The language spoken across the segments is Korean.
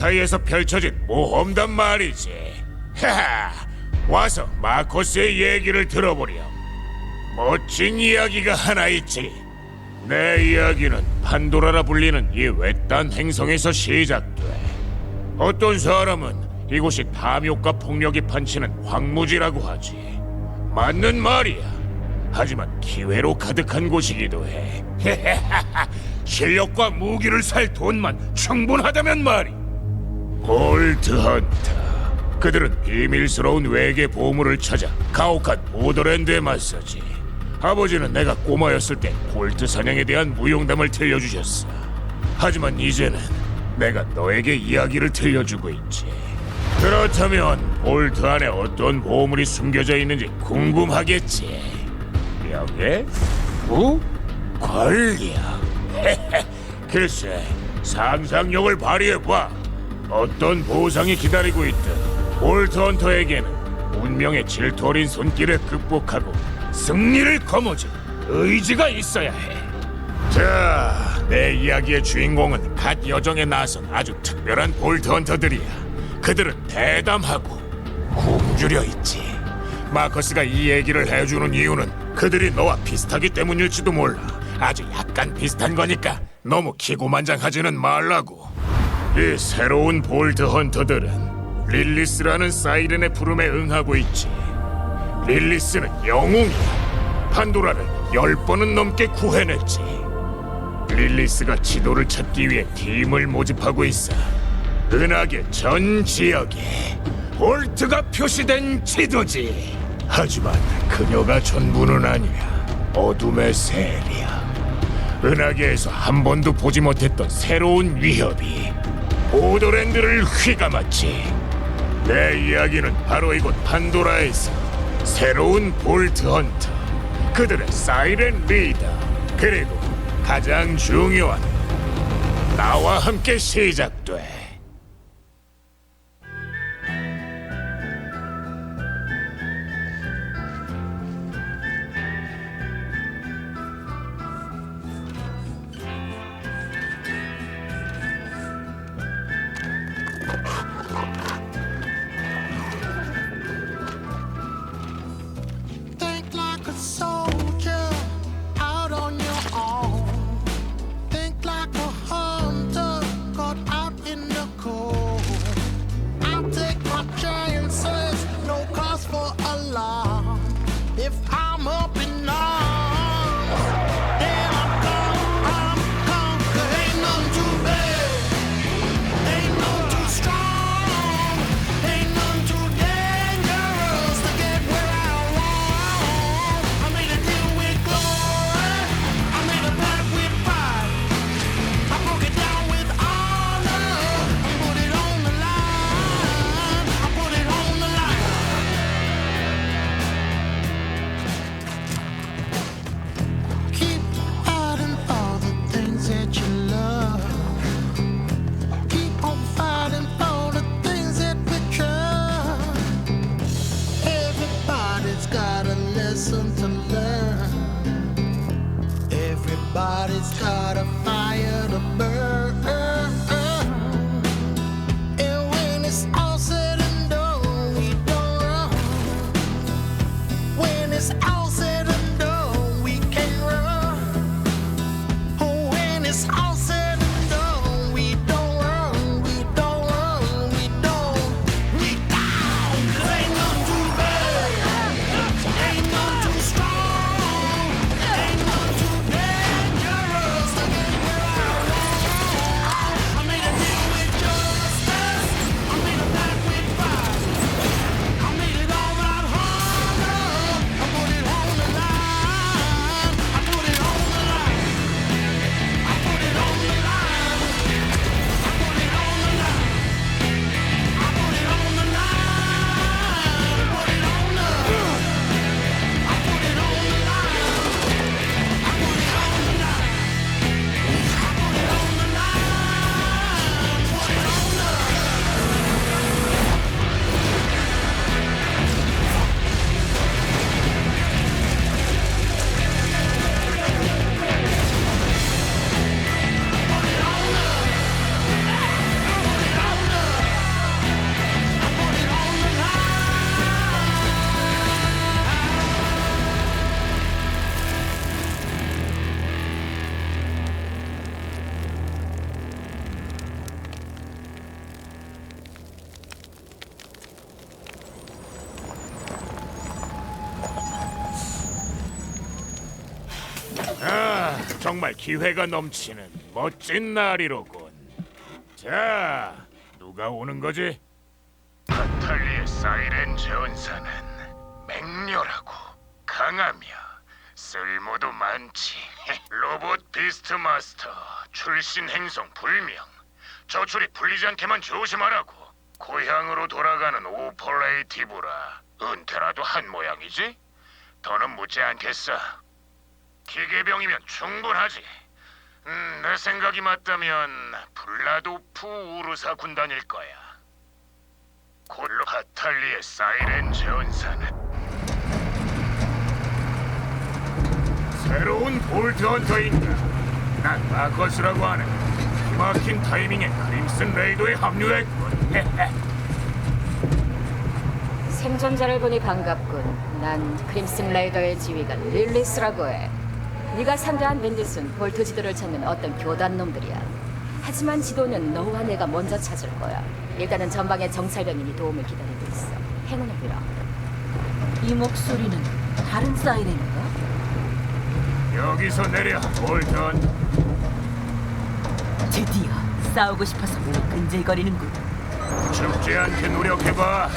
사이에서 펼쳐진 모험단 말이지. 하하, 와서 마코스의 얘기를 들어보렴. 멋진 이야기가 하나 있지. 내 이야기는 판도라라 불리는 이 외딴 행성에서 시작돼. 어떤 사람은 이곳이 탐욕과 폭력이 판치는 황무지라고 하지. 맞는 말이야. 하지만 기회로 가득한 곳이기도 해. 실력과 무기를 살 돈만 충분하다면 말이. 볼트 헌터. 그들은 비밀스러운 외계 보물을 찾아 가혹한 보더랜드에 맞서지. 아버지는 내가 꼬마였을 때 볼트 사냥에 대한 무용담을 들려주셨어. 하지만 이제는 내가 너에게 이야기를 들려주고 있지. 그렇다면 볼트 안에 어떤 보물이 숨겨져 있는지 궁금하겠지. 명예? 부? 권력? 글쎄, 상상력을 발휘해봐. 어떤 보상이 기다리고 있든 볼트 헌터에게는 운명의 질투 어린 손길을 극복하고 승리를 거머쥘 의지가 있어야 해. 자, 내 이야기의 주인공은 갓 여정에 나선 아주 특별한 볼트 헌터들이야. 그들은 대담하고 굶주려 있지. 마커스가 이 얘기를 해주는 이유는 그들이 너와 비슷하기 때문일지도 몰라. 아주 약간 비슷한 거니까 너무 기고만장하지는 말라고. 이 새로운 볼트 헌터들은 릴리스라는 사이렌의 부름에 응하고 있지. 릴리스는 영웅이야. 판도라를 열 번은 넘게 구해냈지. 릴리스가 지도를 찾기 위해 팀을 모집하고 있어. 은하계 전 지역에 볼트가 표시된 지도지. 하지만 그녀가 전부는 아니야. 어둠의 세리야. 은하계에서 한 번도 보지 못했던 새로운 위협이 보더랜드를 휘감았지. 내 이야기는 바로 이곳 판도라에서 새로운 볼트 헌터, 그들의 사이렌 리더, 그리고 가장 중요한 나와 함께 시작돼. 정말 기회가 넘치는 멋진 날이로군. 자, 누가 오는 거지? 카탈리의 사이렌 전사는 맹렬하고 강하며 쓸모도 많지. 로봇 비스트 마스터 출신 행성 불명. 저출이 풀리지 않게만 조심하라고. 고향으로 돌아가는 오퍼레이티브라 은퇴라도 한 모양이지? 더는 묻지 않겠어. 기계병이면 충분하지. 음, 내 생각이 맞다면 블라도프 우르사 군단일 거야. 골로 카탈리의 사이렌 전사는 새로운 볼트 헌터인가? 난 마커스라고 하는 기막힌 타이밍에 크림슨 레이더에 합류했군. 생존자를 보니 반갑군. 난 크림슨 레이더의 지휘관 릴리스라고 해. 네가 상대한 밴딧은 볼트 지도를 찾는 어떤 교단 놈들이야. 하지만 지도는 너와 내가 먼저 찾을 거야. 일단은 전방에 정찰병인이 도움을 기다리고 있어. 행운을 빌어. 이 목소리는 다른 사이렌인가? 여기서 내려 헌터. 드디어 싸우고 싶어서 몸이 끈질거리는군. 죽지 않게 노력해봐.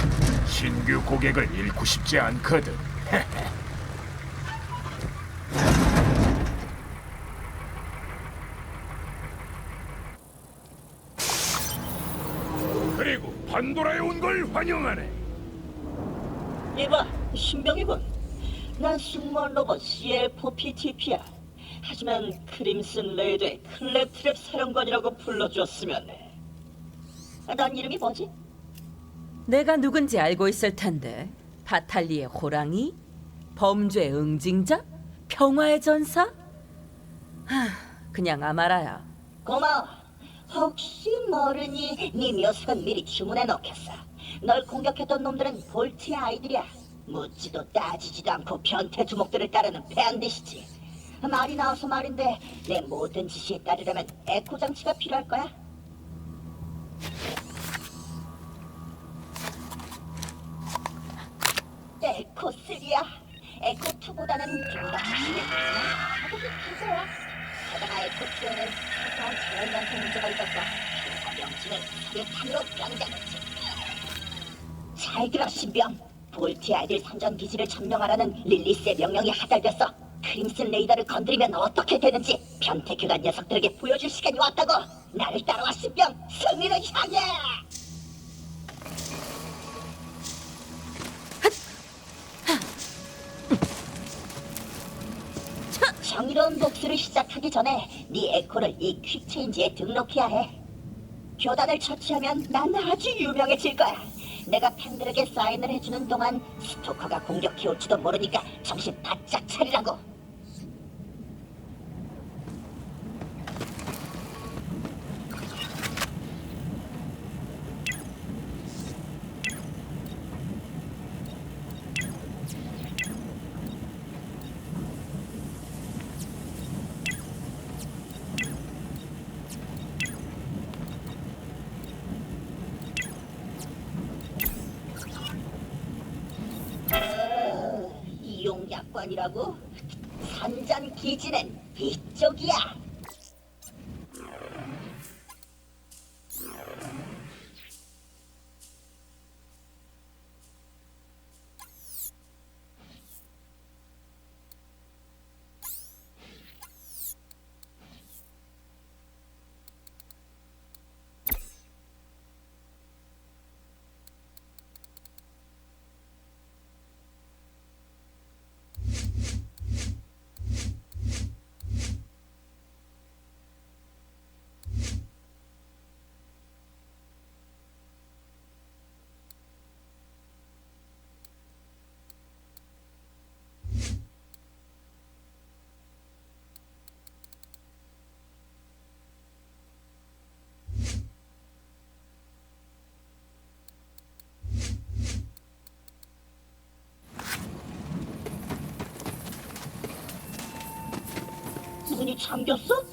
신규 고객을 잃고 싶지 않거든. 그리고 판도라에 온 걸 환영하네. 이봐, 신병이군. 난 승무원 로봇 CL4PTP야. 하지만 크림슨 레이드의 클랩트랩 사령관이라고 불러줬으면 해. 아, 넌 이름이 뭐지? 내가 누군지 알고 있을 텐데. 바탈리의 호랑이? 범죄 응징자? 평화의 전사? 하, 그냥 아마라야. 고마워. 혹시 모르니 네 묘석은 미리 주문해 놓겠어. 널 공격했던 놈들은 볼트의 아이들이야. 묻지도 따지지도 않고 변태 주목들을 따르는 밴딧이지. 말이 나와서 말인데 내 모든 지시에 따르려면 에코 장치가 필요할 거야. 에코 3야. 에코 2보다는 좀더 자신있지만 가격이 비싸야. 게다가 에코 2에는 사소한 자연한테 문제가 있었어. 그래서 명칭을 사료탄으로 변경했지. 잘 들어 신병. 볼트 아이들 선전 기지를 점령하라는 릴리스의 명령이 하달됐어. 크림슨 레이더를 건드리면 어떻게 되는지 변태 교단 녀석들에게 보여줄 시간이 왔다고. 나를 따라와 신병. 승리를 향해. 정의로운 복수를 시작하기 전에 네 에코를 이 퀵체인지에 등록해야 해. 교단을 처치하면 난 아주 유명해질 거야. 내가 팬들에게 사인을 해주는 동안 스토커가 공격해 올지도 모르니까 정신 바짝 차리라고. 이용약관이라고? 산전 기지는 이쪽이야. 문이 잠겼어?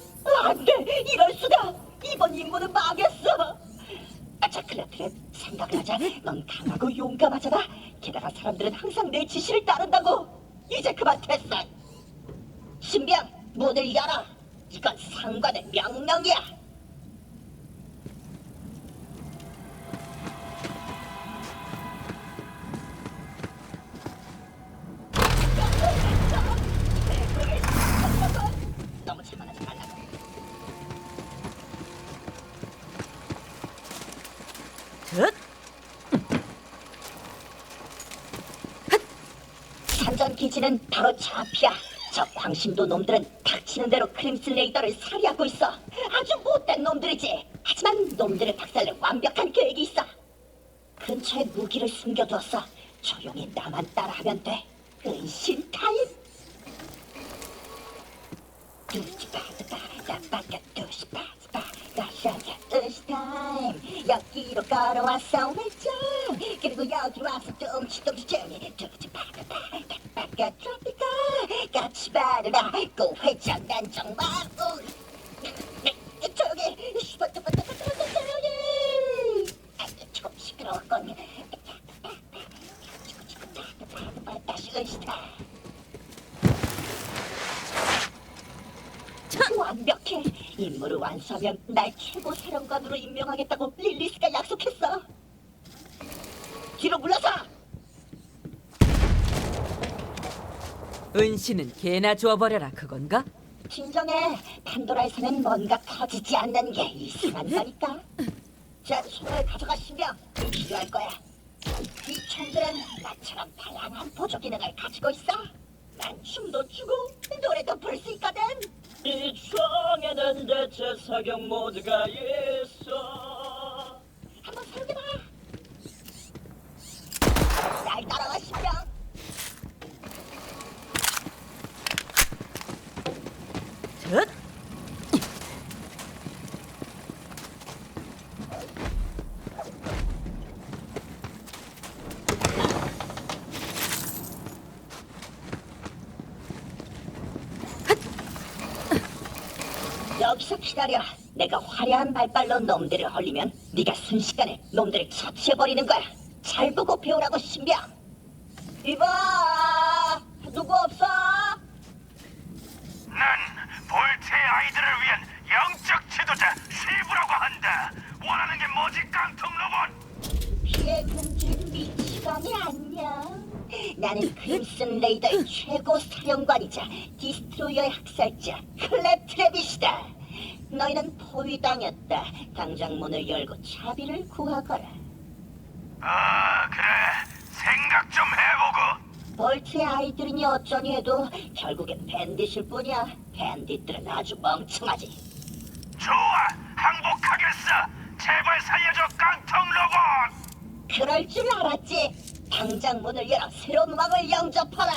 안 돼! 이럴 수가! 이번 임무는 망했어! 아차, 클레트렛, 생각을 하자. 넌 강하고 용감하잖아. 게다가 사람들은 항상 내 지시를 따른다고. 이제 그만 됐어. 신병, 문을 열어. 이건 상관의 명령이야. 바로 저 광신도 놈들은 닥치는 대로 크림슨 레이더를 살해하고 있어. 아주 못된 놈들이지. 하지만 놈들을 박살낼 완벽한 계획이 있어. 근처에 무기를 숨겨두었어. 조용히 나만 따라하면 돼. 은신 타임. 두시파스파 나빠까 두시파스파 나샤샤 타임. 여기로 걸어왔어 회장. 그리고 여기 와서 뚱치뚱치 쟁이 두시파스파 나빠까 트로피카 같이 바르라 고 회장 난 정말 우. 조용히 조용히 시끄러웠건 다시 은시타 완벽해. 임무를 완수하면 날 최고 사령관으로 임명하겠다고 릴리스가 약속했어. 뒤로 물러서! 은신은 개나 주워버려라 그건가? 진정해. 판도라에서는 뭔가 커지지 않는 게 이상한다니까. 자 손을 가져가 신경 필요할 거야. 이 총들은 나처럼 다양한 보조 기능을 가지고 있어. 난 춤도 추고 노래도 부를 수 있거든 이 총에는 대체 사격 모드가 있어. 한번 사용해봐. 날 따라와 신경 듯 여 기다려. 내가 화려한 발발로 놈들을 헐리면 네가 순식간에 놈들을 처치해버리는 거야. 잘 보고 배우라고 신병. 이봐, 누구 없어? 난 볼트의 아이들을 위한 영적 지도자 쉐이브라고 한다. 원하는 게 뭐지 깡통 로봇? 피해 금지는 미치감이 아니야. 나는 크림슨 레이더의 최고 사령관이자 디스트로이어의 학살자 클랩 트레빗이다. 너희는 포위당했다. 당장 문을 열고 차비를 구하거라. 아 그래 생각 좀 해보고 볼트의 아이들이니 어쩌니 해도 결국엔 밴딧일 뿐이야. 밴딧들은 아주 멍청하지. 좋아 항복하겠어. 제발 살려줘 깡통 로봇. 그럴 줄 알았지. 당장 문을 열어 새로운 왕을 영접하라.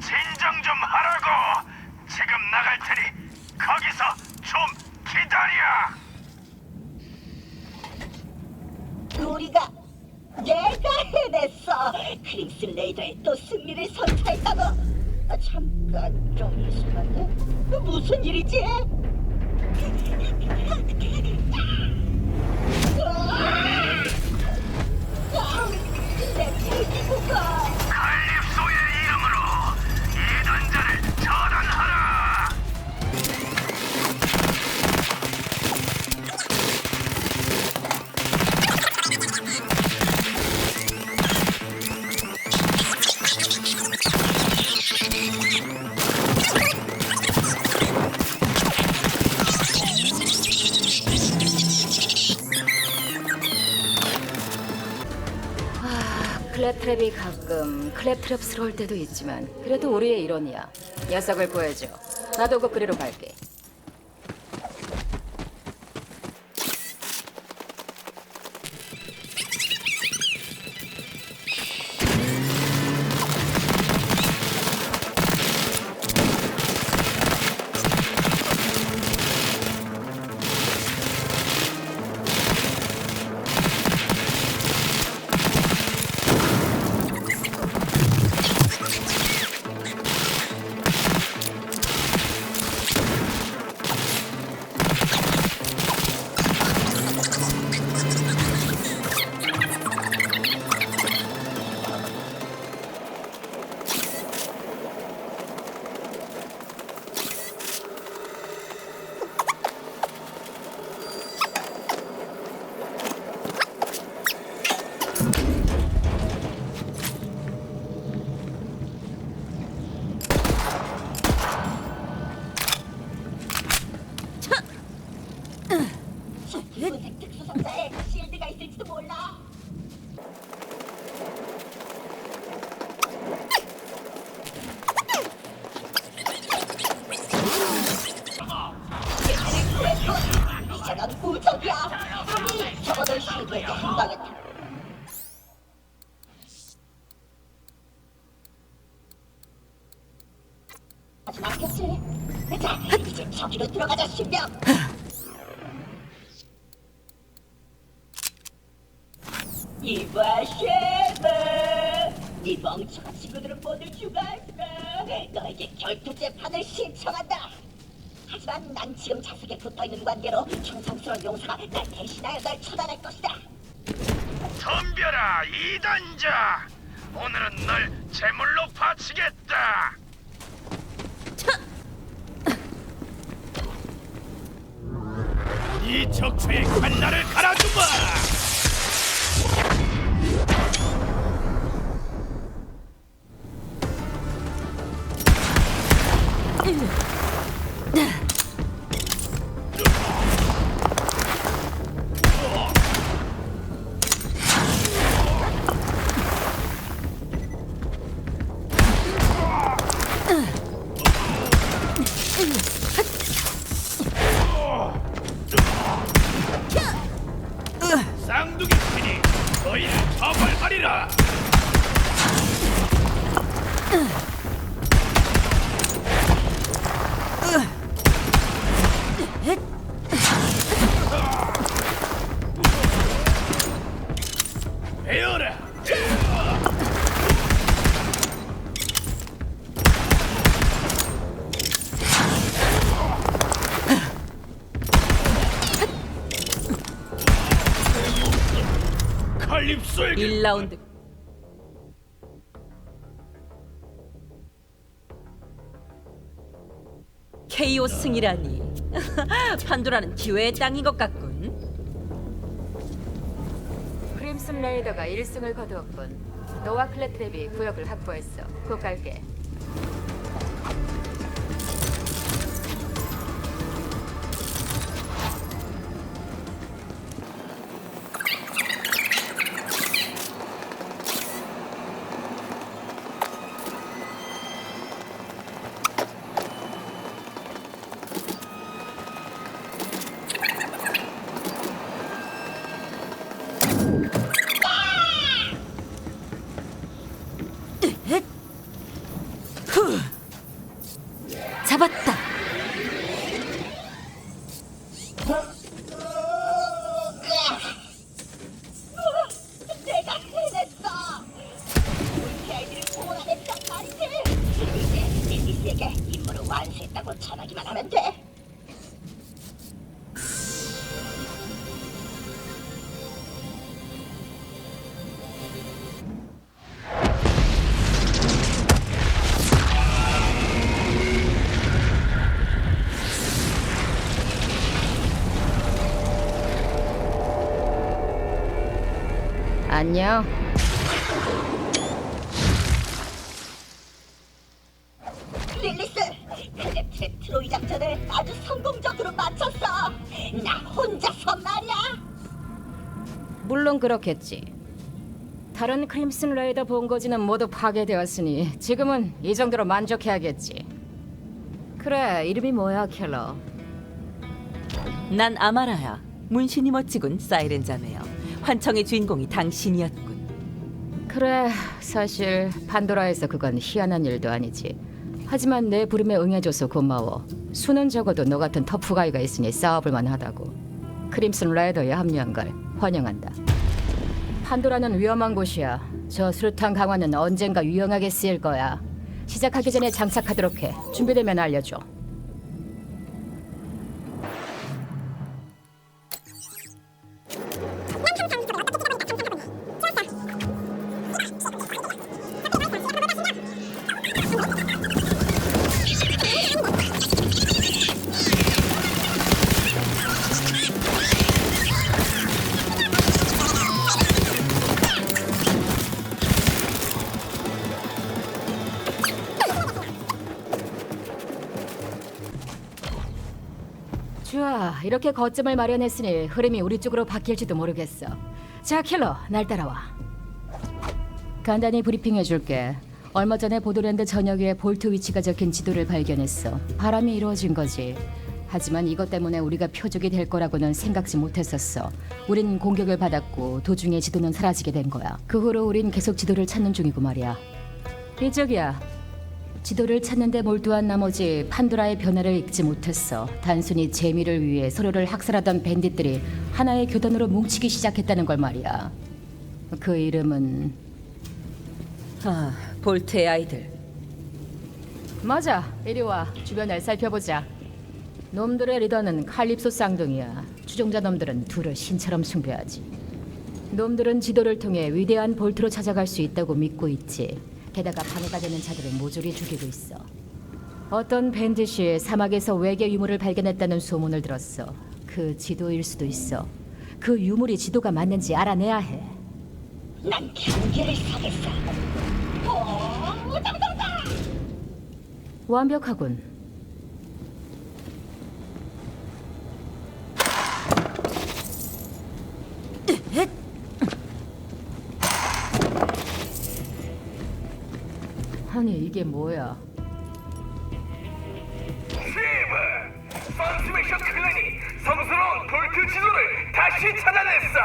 진정 좀 하라고. 지금 나갈 테니 거기서 좀 기다려. 우리가 내가 해냈어. 크림슨 레이더에 또 승리를 선사했다고. 아, 잠깐 좀 이상한데 무슨 일이지? 클랩트랩이 가끔 클랩트랩스러울 때도 있지만 그래도 우리의 일원이야. 녀석을 보여줘. 나도 그 그리로 갈게. 당했다. 하지 않겠지? 자, 이제 저기로 들어가자, 신병. 이봐, 셰프. 네 멍청한 친구들은 모두 죽었어. 너에게 결투 재판을 신청한다. 하지만 난 지금 자석에 붙어있는 관계로 충성스러운 용사가 날 대신하여 널 처단할 것이다. 덤벼라 이단자! 오늘은 널 제물로 바치겠다! 이 적초의 칼날을 갈아주마! 쌍 1라운드. KO 승이라니. 판도라는 기회의 땅인 것 같군. 크림슨 레이더가 1승을 거두었군. 너와 클레트랩이 구역을 확보했어. 곧 갈게. 완수했다고 전하기만 하면 돼. 안녕. 물론 그렇겠지. 다른 크림슨 레이더 본거지는 모두 파괴되었으니 지금은 이 정도로 만족해야겠지. 그래, 이름이 뭐야, 켈러? 난 아마라야. 문신이 멋지군, 사이렌 자매여. 환청의 주인공이 당신이었군. 그래, 사실 판도라에서 그건 희한한 일도 아니지. 하지만 내 부름에 응해줘서 고마워. 수는 적어도 너 같은 터프가이가 있으니 싸워볼 만하다고. 크림슨 레이더에 합류한 걸 환영한다. 판도라는 위험한 곳이야. 저 수류탄 강화는 언젠가 유용하게 쓰일 거야. 시작하기 전에 장착하도록 해. 준비되면 알려줘. 이렇게 거점을 마련했으니 흐름이 우리 쪽으로 바뀔지도 모르겠어. 자, 킬러, 날 따라와. 간단히 브리핑해줄게. 얼마 전에 보도랜드 전역에 볼트 위치가 적힌 지도를 발견했어. 바람이 이루어진 거지. 하지만 이것 때문에 우리가 표적이 될 거라고는 생각지 못했었어. 우린 공격을 받았고 도중에 지도는 사라지게 된 거야. 그 후로 우린 계속 지도를 찾는 중이고 말이야. 이쪽이야. 지도를 찾는 데 몰두한 나머지 판도라의 변화를 읽지 못했어. 단순히 재미를 위해 서로를 학살하던 밴딧들이 하나의 교단으로 뭉치기 시작했다는 걸 말이야. 그 이름은 아, 볼트의 아이들. 맞아. 이리 와. 주변을 살펴보자. 놈들의 리더는 칼립소 쌍둥이야. 추종자 놈들은 둘을 신처럼 숭배하지. 놈들은 지도를 통해 위대한 볼트로 찾아갈 수 있다고 믿고 있지. 게다가 방해가 되는 자들을 모조리 죽이고 있어. 어떤 밴드시 사막에서 외계 유물을 발견했다는 소문을 들었어. 그 지도일 수도 있어. 그 유물이 지도가 맞는지 알아내야 해. 난 경계를 서겠어. 오, 무당당당! 완벽하군. 아니 이게 뭐야? 선스메이션 클랜이 성스러운 볼트 지도를 다시 찾아냈어.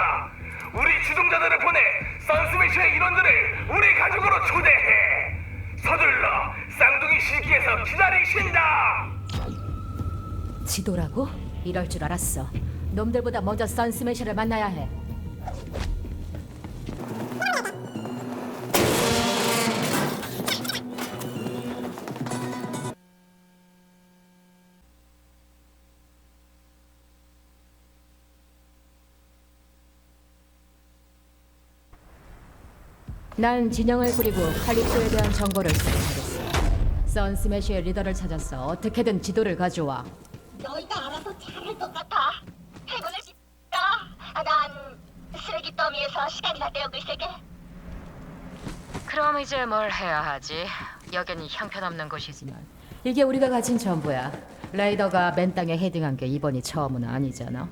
우리 주동자들을 보내 선스메이션의 인원들을 우리 가족으로 초대해. 서둘러 쌍둥이 시기에서 기다리신다. 지도라고? 이럴 줄 알았어. 놈들보다 먼저 선스매셔를 만나야 해. 난 진영을 꾸리고 칼립소에 대한 정보를 수집하겠어. 선스매시의 리더를 찾아서 어떻게든 지도를 가져와. 너희가 알아서 잘할 것 같아. 행운을 빌다. 아, 난 쓰레기 더미에서 시간이나 때우고 있을게. 그럼 이제 뭘 해야 하지? 여긴 형편없는 곳이지만 이게 우리가 가진 전부야. 레이더가 맨 땅에 헤딩한 게 이번이 처음은 아니잖아.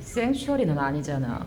생츄어리는 아니잖아.